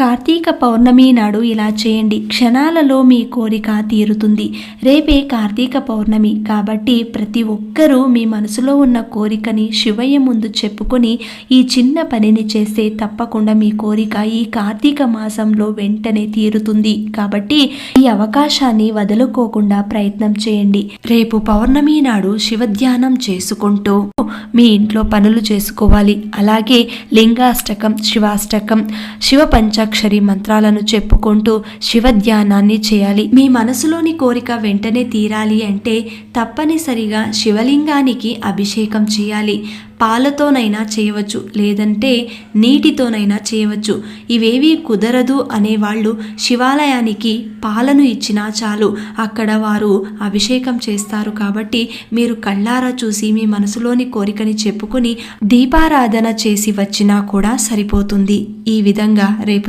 కార్తీక పౌర్ణమి నాడు ఇలా చేయండి. క్షణాలలో మీ కోరిక తీరుతుంది. రేపే కార్తీక పౌర్ణమి కాబట్టి ప్రతి ఒక్కరూ మీ మనసులో ఉన్న కోరికని శివయ్య ముందు చెప్పుకొని ఈ చిన్న పనిని చేస్తే తప్పకుండా మీ కోరిక ఈ కార్తీక మాసంలో వెంటనే తీరుతుంది. కాబట్టి ఈ అవకాశాన్ని వదులుకోకుండా ప్రయత్నం చేయండి. రేపు పౌర్ణమి నాడు శివధ్యానం చేసుకుంటూ మీ ఇంట్లో పనులు చేసుకోవాలి. అలాగే లింగాష్టకం శివాష్టకం శివ పంచాక్షరి మంత్రాలను చెప్పుకుంటూ శివ ధ్యానాన్ని చేయాలి. మీ మనసులోని కోరిక వెంటనే తీరాలి అంటే తప్పనిసరిగా శివలింగానికి అభిషేకం చేయాలి. పాలతోనైనా చేయవచ్చు లేదంటే నీటితోనైనా చేయవచ్చు. ఇవేవి కుదరదు అనేవాళ్ళు శివాలయానికి పాలను ఇచ్చినా చాలు. అక్కడ వారు అభిషేకం చేస్తారు కాబట్టి మీరు కళ్ళారా చూసి మీ మనసులోని కోరికని చెప్పుకొని దీపారాధన చేసి వచ్చినా కూడా సరిపోతుంది. ఈ విధంగా రేపు